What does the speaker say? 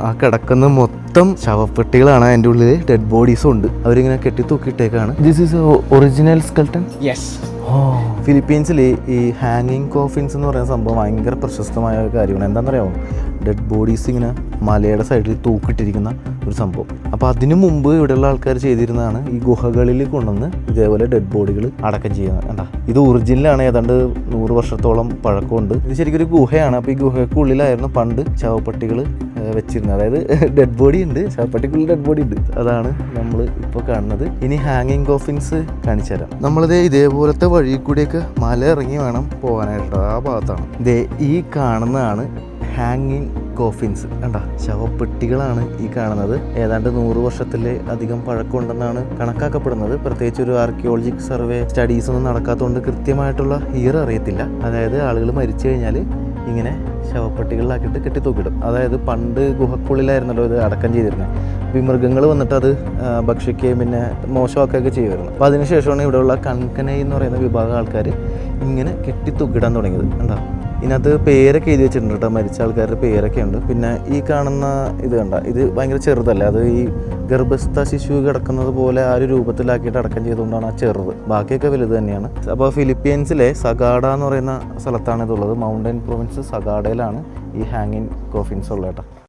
ആ കിടക്കുന്ന മൊത്തം ശവപ്പെട്ടികളാണ് അതിന്റെ ഉള്ളിൽ ഡെഡ് ബോഡീസും ഉണ്ട്. അവരിങ്ങനെ കെട്ടി തൂക്കിയിട്ടേക്കാണ്. This is original skeleton yes ഫിലിപ്പീൻസിൽ ഈ ഹാങ്ങിങ് കോഫിൻസ് എന്ന് പറയുന്ന സംഭവം ഭയങ്കര പ്രശസ്തമായ ഒരു കാര്യമാണ്. എന്താണെന്നറിയാമോ ഡെഡ് ബോഡീസ് ഇങ്ങനെ മലയുടെ സൈഡിൽ തൂക്കിട്ടിരിക്കുന്ന ഒരു സംഭവം. അപ്പോൾ അതിനു മുമ്പ് ഇവിടെയുള്ള ആൾക്കാർ ചെയ്തിരുന്നതാണ് ഈ ഗുഹകളിൽ കൊണ്ടുവന്ന് ഇതേപോലെ ഡെഡ് ബോഡികൾ അടക്കം ചെയ്യുന്നത്. ഇത് ഒറിജിനലാണ് ഏതാണ്ട് നൂറ് വർഷത്തോളം പഴക്കമുണ്ട്. ഇത് ശരിക്കും ഒരു ഗുഹയാണ്. അപ്പോൾ ഈ ഗുഹയ്ക്കുള്ളിലായിരുന്നു പണ്ട് ശവപ്പെട്ടികൾ വെച്ചിരുന്നത്. അതായത് ഡെഡ് ബോഡി ഉണ്ട്. ശവപ്പെട്ടിക്കുള്ളിൽ ഡെഡ് ബോഡി ഉണ്ട്. അതാണ് നമ്മൾ ഇപ്പോൾ കാണുന്നത്. ഇനി ഹാങ്ങിങ് കോഫിൻസ് കാണിച്ചു തരാം. നമ്മളിത് ഇതേപോലത്തെ വഴി കൂടിയൊക്കെ മല ഇറങ്ങി വേണം പോകാനായിട്ട് ആ ഭാഗത്താണ്. ദേ ഈ കാണുന്നതാണ് ഹാങ്ങിങ് കോഫിൻസ് കണ്ട? ശവപ്പെട്ടികളാണ് ഈ കാണുന്നത്. ഏതാണ്ട് നൂറ് വർഷത്തിൽ അധികം പഴക്കമുണ്ടെന്നാണ് കണക്കാക്കപ്പെടുന്നത്. പ്രത്യേകിച്ച് ഒരു ആർക്കിയോളജിക് സർവേ സ്റ്റഡീസ് ഒന്നും നടക്കാത്തതുകൊണ്ട് കൃത്യമായിട്ടുള്ള ഇയർ അറിയത്തില്ല. അതായത് ആളുകൾ മരിച്ചു കഴിഞ്ഞാൽ ഇങ്ങനെ ശവപ്പെട്ടികളിലാക്കിയിട്ട് കെട്ടിത്തൂക്കിടും. അതായത് പണ്ട് ഗുഹക്കുള്ളിലായിരുന്നല്ലോ ഇത് അടക്കം ചെയ്തിരുന്നത്. അപ്പോൾ ഈ മൃഗങ്ങൾ വന്നിട്ട് അത് ഭക്ഷിക്കുകയും പിന്നെ മോശമാക്കുകയൊക്കെ ചെയ്യുമായിരുന്നു. അപ്പോൾ അതിനുശേഷമാണ് ഇവിടെയുള്ള കൺകനൈ എന്ന് പറയുന്ന വിഭാഗം ആൾക്കാർ ഇങ്ങനെ കെട്ടിത്തൂക്കിടാൻ തുടങ്ങിയത്. കണ്ടോ? ഇതിനകത്ത് പേരൊക്കെ എഴുതി വെച്ചിട്ടുണ്ട് കേട്ടോ. മരിച്ച ആൾക്കാരുടെ പേരൊക്കെ ഉണ്ട്. പിന്നെ ഈ കാണുന്ന ഇത് കണ്ട ഇത് ഭയങ്കര ചെറുതല്ല? അത് ഈ ഗർഭസ്ഥ ശിശു കിടക്കുന്നത് പോലെ ആ ഒരു രൂപത്തിലാക്കിയിട്ട് അടക്കം ചെയ്തുകൊണ്ടാണ് ആ ചെറുത്. ബാക്കിയൊക്കെ വലുത് തന്നെയാണ്. അപ്പോൾ ഫിലിപ്പീൻസിലെ സഗാഡ എന്ന് പറയുന്ന സ്ഥലത്താണ് ഇതുള്ളത്. മൗണ്ടൻ പ്രൊവിൻസ് സഗാഡയിലാണ് ഈ ഹാങ്ങിങ് കോഫിൻസ് ഉള്ളത് കേട്ടോ.